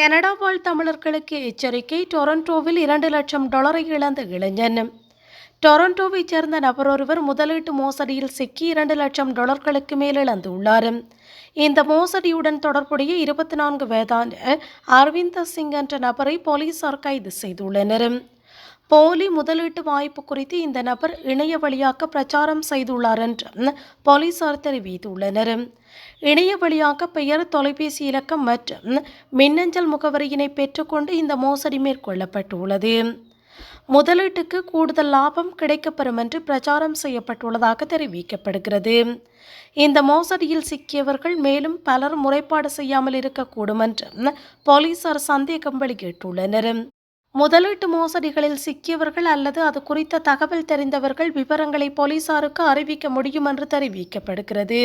Canada வாழ் தமிழர்களுக்கு எச்சரிக்கை டொரண்டோவில் இரண்டு லட்சம் டாலரை இழந்த இளைஞன். டொரண்டோவைச் சேர்ந்த நபர் ஒருவர் முதலீட்டு மோசடியில் சிக்கி இரண்டு லட்சம் டாலர்களுக்கு மேல் இழந்துள்ளார். இந்த மோசடியுடன் தொடர்புடைய இருபத்தி நான்கு வயதான அரவிந்த சிங் என்ற நபரை போலீசார் கைது செய்துள்ளனர். போலி முதலீட்டு வாய்ப்பு குறித்து இந்த நபர் இணைய வழியாக பிரச்சாரம் செய்துள்ளார் என்று போலீசார் தெரிவித்துள்ளனர். இணைய வழியாக பெயர் தொலைபேசி இலக்கம் மற்றும் மின்னஞ்சல் முகவரியினை பெற்றுக்கொண்டு இந்த மோசடி மேற்கொள்ளப்பட்டுள்ளது. முதலீட்டுக்கு கூடுதல் லாபம் கிடைக்கப்பெறும் என்று பிரச்சாரம் செய்யப்பட்டுள்ளதாக தெரிவிக்கப்படுகிறது. இந்த மோசடியில் சிக்கியவர்கள் மேலும் பலர் முறைப்பாடு செய்யாமல் இருக்கக்கூடும் என்று போலீசார் சந்தேகம் வெளியிட்டுள்ளனர். முதலீட்டு மோசடிகளில் சிக்கியவர்கள் அல்லது அது குறித்த தகவல் தெரிந்தவர்கள் விவரங்களை போலீசாருக்கு அறிவிக்க முடியும் என்று தெரிவிக்கப்படுகிறது.